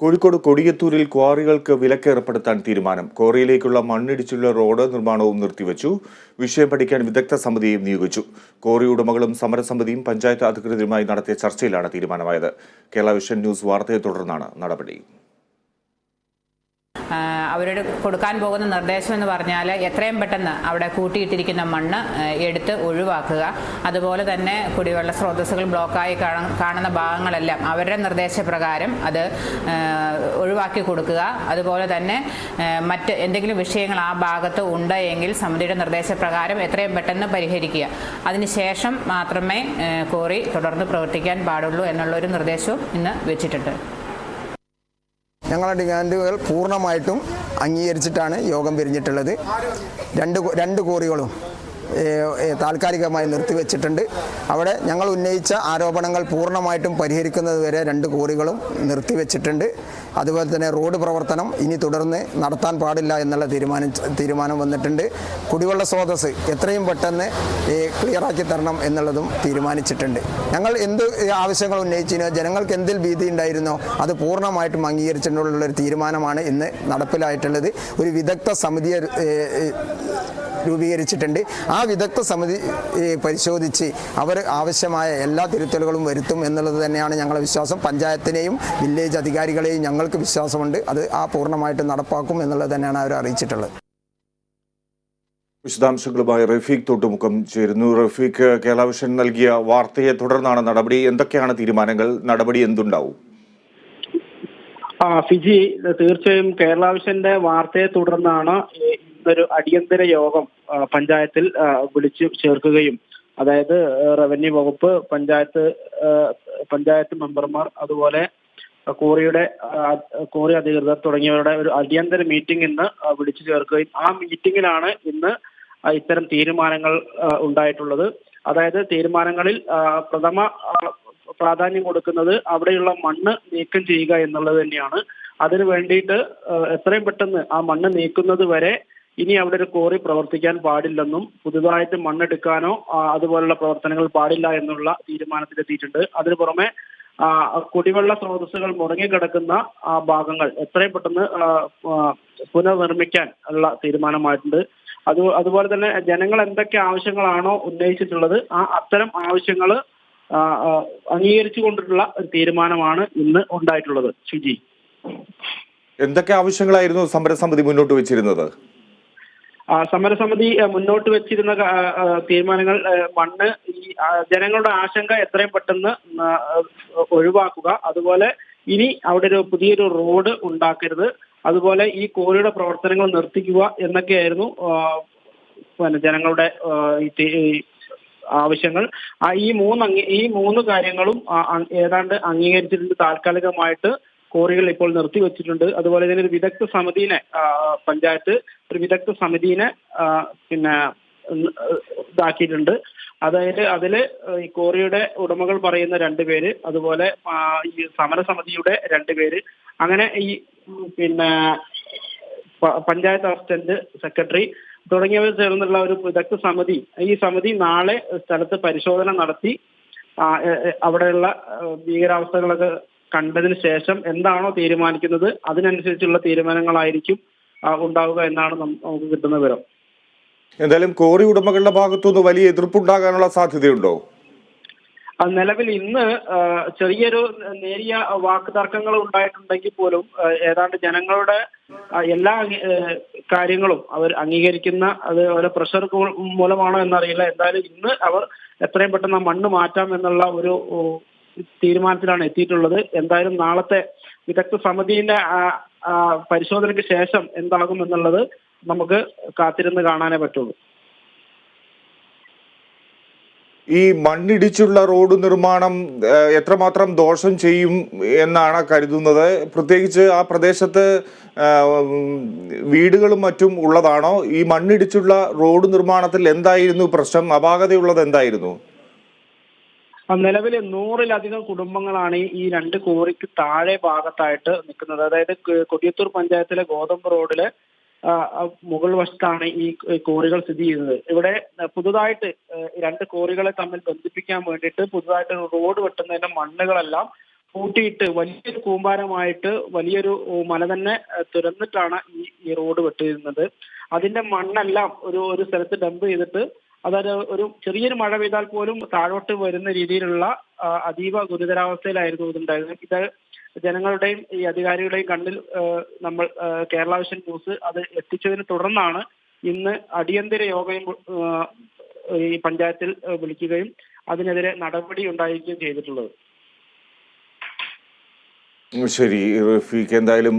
കോഴിക്കോട് കൊടിയത്തൂരിൽ ക്വാറികൾക്ക് വിലക്ക് ഏർപ്പെടുത്താൻ തീരുമാനം. ക്വാറിയിലേക്കുള്ള മണ്ണിടിച്ചുള്ള റോഡ് നിർമ്മാണവും നിർത്തിവച്ചു. വിഷയം പഠിക്കാൻ വിദഗ്ധ സമിതിയും നിയോഗിച്ചു. ക്വാറി ഉടമകളും സമരസമിതിയും പഞ്ചായത്ത് അധികൃതരുമായി നടത്തിയ ചർച്ചയിലാണ് തീരുമാനമായത്. കേരള വിഷൻ ന്യൂസ് വാർത്തയെ തുടർന്നാണ് നടപടി. അവരോട് കൊടുക്കാൻ പോകുന്ന നിർദ്ദേശം എന്ന് പറഞ്ഞാൽ എത്രയും പെട്ടെന്ന് അവിടെ കൂട്ടിയിട്ടിരിക്കുന്ന മണ്ണ് എടുത്ത് ഒഴിവാക്കുക. അതുപോലെ തന്നെ കുടിവെള്ള സ്രോതസ്സുകൾ ബ്ലോക്കായി കാണുന്ന ഭാഗങ്ങളെല്ലാം അവരുടെ നിർദ്ദേശപ്രകാരം അത് ഒഴിവാക്കി കൊടുക്കുക. അതുപോലെ തന്നെ മറ്റ് എന്തെങ്കിലും വിഷയങ്ങൾ ആ ഭാഗത്ത് ഉണ്ട് എങ്കിൽ സമിതിയുടെ നിർദ്ദേശപ്രകാരം എത്രയും പെട്ടെന്ന് പരിഹരിക്കുക. അതിനുശേഷം മാത്രമേ കോറി തുടർന്ന് പ്രവർത്തിക്കാൻ പാടുള്ളൂ എന്നുള്ളൊരു നിർദ്ദേശവും ഇന്ന് വെച്ചിട്ടുണ്ട്. ഞങ്ങളുടെ ഡിമാൻഡുകൾ പൂർണമായിട്ടും അംഗീകരിച്ചിട്ടാണ് യോഗം പിരിഞ്ഞിട്ടുള്ളത്. രണ്ട് രണ്ട് കോറികളും താൽക്കാലികമായി നിർത്തിവെച്ചിട്ടുണ്ട്. അവിടെ ഞങ്ങൾ ഉന്നയിച്ച ആരോപണങ്ങൾ പൂർണമായിട്ടും പരിഹരിക്കുന്നതുവരെ രണ്ട് കോറികളും നിർത്തിവെച്ചിട്ടുണ്ട്. അതുപോലെ തന്നെ റോഡ് പ്രവർത്തനം ഇനി തുടർന്ന് നടത്താൻ പാടില്ല എന്നുള്ള തീരുമാനം തീരുമാനം വന്നിട്ടുണ്ട്. കുടിവെള്ള സ്രോതസ് എത്രയും പെട്ടെന്ന് ക്ലിയറാക്കി തരണം എന്നുള്ളതും തീരുമാനിച്ചിട്ടുണ്ട്. ഞങ്ങൾ എന്ത് ആവശ്യങ്ങൾ ഉന്നയിച്ചിനോ ജനങ്ങൾക്ക് എന്തിൽ ഭീതി ഉണ്ടായിരുന്നോ അത് പൂർണമായിട്ടും അംഗീകരിച്ചിട്ടുള്ള ഒരു തീരുമാനമാണ് ഇന്ന് നടപ്പിലായിട്ടുള്ളത്. ഒരു വിദഗ്ധ സമിതിയെ രൂപീകരിച്ചിട്ടുണ്ട്. ആ വിദഗ്ധ സമിതി പരിശോധിച്ച് അവർ ആവശ്യമായ എല്ലാ തിരുത്തലുകളും വരുത്തും എന്നുള്ളത് തന്നെയാണ് ഞങ്ങളുടെ വിശ്വാസം. പഞ്ചായത്തിനെയും വില്ലേജ് അധികാരികളെയും ഞങ്ങൾക്ക് വിശ്വാസമുണ്ട്. അത് ആ പൂർണമായിട്ട് നടപ്പാക്കും എന്നുള്ളത് തന്നെയാണ് അവർ അറിയിച്ചിട്ടുള്ളത്. വിശദാംശങ്ങളുമായി റഫീഖ് തൊട്ടുമുഖം ചേരുന്നു. റഫീഖ് കേളാവിഷൻ വിഷൻ നൽകിയ വാർത്തയെ തുടർന്നാണ് നടപടി. എന്തൊക്കെയാണ് തീരുമാനങ്ങൾ? നടപടി എന്തുണ്ടാവും? ആ ഫിജി തീർച്ചയായും കേരളാവിഷന്റെ വാർത്തയെ തുടർന്നാണ് ഇന്നൊരു അടിയന്തര യോഗം പഞ്ചായത്തിൽ വിളിച്ചു ചേർക്കുകയും അതായത് റവന്യൂ വകുപ്പ് പഞ്ചായത്ത് പഞ്ചായത്ത് മെമ്പർമാർ അതുപോലെ കോറിയുടെ കോറി അധികൃതർ തുടങ്ങിയവരുടെ ഒരു അടിയന്തര മീറ്റിംഗ് ഇന്ന് വിളിച്ചു ചേർക്കുകയും ആ മീറ്റിംഗിലാണ് ഇന്ന് ഇത്തരം തീരുമാനങ്ങൾ ഉണ്ടായിട്ടുള്ളത്. അതായത് തീരുമാനങ്ങളിൽ പ്രഥമ പ്രാധാന്യം കൊടുക്കുന്നത് അവിടെയുള്ള മണ്ണ് നീക്കം ചെയ്യുക എന്നുള്ളത് തന്നെയാണ്. അതിനു വേണ്ടിയിട്ട് എത്രയും പെട്ടെന്ന് ആ മണ്ണ് നീക്കുന്നത് വരെ ഇനി അവിടെ ഒരു കോറി പ്രവർത്തിക്കാൻ പാടില്ലെന്നും പുതുതായിട്ട് മണ്ണെടുക്കാനോ അതുപോലുള്ള പ്രവർത്തനങ്ങൾ പാടില്ല എന്നുള്ള തീരുമാനത്തിലെത്തിയിട്ടുണ്ട് അതിനു പുറമെ കുടിവെള്ള സ്രോതസ്സുകൾ മുടങ്ങിക്കിടക്കുന്ന ഭാഗങ്ങൾ എത്രയും പെട്ടെന്ന് പുനർനിർമ്മിക്കാൻ ഉള്ള തീരുമാനമായിട്ടുണ്ട്. അത് അതുപോലെ തന്നെ ജനങ്ങൾ എന്തൊക്കെ ആവശ്യങ്ങളാണോ ഉന്നയിച്ചിട്ടുള്ളത് ആ അത്തരം ആവശ്യങ്ങൾ അംഗീകരിച്ചു കൊണ്ടിട്ടുള്ള ഒരു തീരുമാനമാണ് ഇന്ന് ഉണ്ടായിട്ടുള്ളത്. ശുചി. എന്തൊക്കെ ആവശ്യങ്ങളായിരുന്നു സമരസമിതി മുന്നോട്ട് വെച്ചിരുന്നത്? സമരസമിതി മുന്നോട്ട് വെച്ചിരുന്ന തീരുമാനങ്ങൾ മണ്ണ് ഈ ജനങ്ങളുടെ ആശങ്ക എത്രയും പെട്ടെന്ന് ഒഴിവാക്കുക. അതുപോലെ ഇനി അവിടെ ഒരു പുതിയൊരു റോഡ് ഉണ്ടാക്കരുത്. അതുപോലെ ഈ കോറിയുടെ പ്രവർത്തനങ്ങൾ നിർത്തിക്കുക എന്നൊക്കെയായിരുന്നു പിന്നെ ജനങ്ങളുടെ ആവശ്യങ്ങൾ. ഈ മൂന്ന് ഈ മൂന്ന് കാര്യങ്ങളും ഏതാണ്ട് അംഗീകരിച്ചിട്ടുണ്ട് താൽക്കാലികമായിട്ട്. കോറികൾ ഇപ്പോൾ നിർത്തിവെച്ചിട്ടുണ്ട് അതുപോലെ തന്നെ ഒരു വിദഗ്ധ സമിതിനെ പഞ്ചായത്ത് ഒരു വിദഗ്ധ സമിതിനെ പിന്നെ ഇതാക്കിയിട്ടുണ്ട്. അതായത് അതിൽ ഈ കോറിയുടെ ഉടമകൾ പറയുന്ന രണ്ടുപേര് അതുപോലെ ഈ സമരസമിതിയുടെ രണ്ടുപേര് അങ്ങനെ ഈ പിന്നെ പഞ്ചായത്ത് അസിസ്റ്റന്റ് സെക്രട്ടറി തുടങ്ങിയവർ ചേർന്നുള്ള ഒരു വിദഗ്ധ സമിതി ഈ സമിതി നാളെ സ്ഥലത്ത് പരിശോധന നടത്തി അവിടെയുള്ള ഭീകരാവസ്ഥകളൊക്കെ കണ്ടതിന് ശേഷം എന്താണോ തീരുമാനിക്കുന്നത് അതിനനുസരിച്ചുള്ള തീരുമാനങ്ങളായിരിക്കും ഉണ്ടാവുക എന്നാണ് നമുക്ക് കിട്ടുന്ന വിവരം. എന്തായാലും കോറി ഉടമകളുടെ ഭാഗത്തുനിന്ന് വലിയ എതിർപ്പുണ്ടാകാനുള്ള സാധ്യതയുണ്ടോ? നിലവിൽ ഇന്ന് ചെറിയൊരു നേരിയ വാക്ക് തർക്കങ്ങൾ ഉണ്ടായിട്ടുണ്ടെങ്കിൽ പോലും ഏതാണ്ട് ജനങ്ങളുടെ എല്ലാ കാര്യങ്ങളും അവർ അംഗീകരിക്കുന്ന അത് ഓരോ പ്രഷർ മൂലമാണോ എന്നറിയില്ല. എന്തായാലും ഇന്ന് അവർ എത്രയും പെട്ടെന്ന് മണ്ണ് മാറ്റാം എന്നുള്ള ഒരു തീരുമാനത്തിലാണ് എത്തിയിട്ടുള്ളത്. എന്തായാലും നാളത്തെ വിദഗ്ധ സമിതിയുടെ പരിശോധനയ്ക്ക് ശേഷം എന്താകും എന്നുള്ളത് നമുക്ക് കാത്തിരുന്ന് കാണാനേ പറ്റുള്ളൂ. ഈ മണ്ണിടിച്ചുള്ള റോഡ് നിർമ്മാണം എത്രമാത്രം ദോഷം ചെയ്യും എന്നാണ് കരുതുന്നത്? പ്രത്യേകിച്ച് ആ പ്രദേശത്ത് വീടുകളും മറ്റും ഉള്ളതാണോ? ഈ മണ്ണിടിച്ചുള്ള റോഡ് നിർമ്മാണത്തിൽ എന്തായിരുന്നു പ്രശ്നം? അപാകതയുള്ളത് എന്തായിരുന്നു? നിലവിൽ നൂറിലധികം കുടുംബങ്ങളാണ് ഈ- രണ്ട് കോറിക്ക് താഴെ ഭാഗത്തായിട്ട് നിൽക്കുന്നത്. അതായത് കൊടിയത്തൂർ പഞ്ചായത്തിലെ ഗോതമ്പ് റോഡിൽ മുകൾ വശത്താണ് ഈ കോറികൾ സ്ഥിതി ചെയ്യുന്നത്. ഇവിടെ പുതുതായിട്ട് രണ്ട് കോറികളെ തമ്മിൽ ബന്ധിപ്പിക്കാൻ വേണ്ടിയിട്ട് പുതുതായിട്ട് റോഡ് വെട്ടുന്നതിന്റെ മണ്ണുകളെല്ലാം കൂട്ടിയിട്ട് വലിയൊരു കൂമ്പാരമായിട്ട് വലിയൊരു മല തന്നെ തുരന്നിട്ടാണ് ഈ ഈ റോഡ് വെട്ടിയിരുന്നത്. അതിന്റെ മണ്ണെല്ലാം ഒരു ഒരു സ്ഥലത്ത് ഡംപ് ചെയ്തിട്ട് അതൊരു ഒരു ചെറിയൊരു മഴ പെയ്താൽ പോലും താഴോട്ട് വരുന്ന രീതിയിലുള്ള അതീവ ഗുരുതരാവസ്ഥയിലായിരുന്നു ഇതുണ്ടായിരുന്നത്. ഇത് ജനങ്ങളുടെയും ഈ അധികാരികളുടെയും കണ്ണിൽ നമ്മൾ കേരള വിഷൻ ന്യൂസ് അത് എത്തിച്ചതിനെ തുടർന്നാണ് ഇന്ന് അടിയന്തര യോഗയും ഈ പഞ്ചായത്തിൽ വിളിക്കുകയും അതിനെതിരെ നടപടി ഉണ്ടായിരിക്കുകയും ചെയ്തിട്ടുള്ളത്. ശരി റഫീഖ്. എന്തായാലും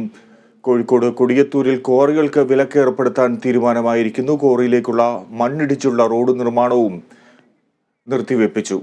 കോഴിക്കോട് കൊടിയത്തൂരിൽ ക്വാറികൾക്ക് വിലക്ക് ഏർപ്പെടുത്താൻ തീരുമാനമായിരിക്കുന്നു. ക്വാറിയിലേക്കുള്ള മണ്ണിടിച്ചുള്ള റോഡ് നിർമ്മാണവും നിർത്തിവെപ്പിച്ചു.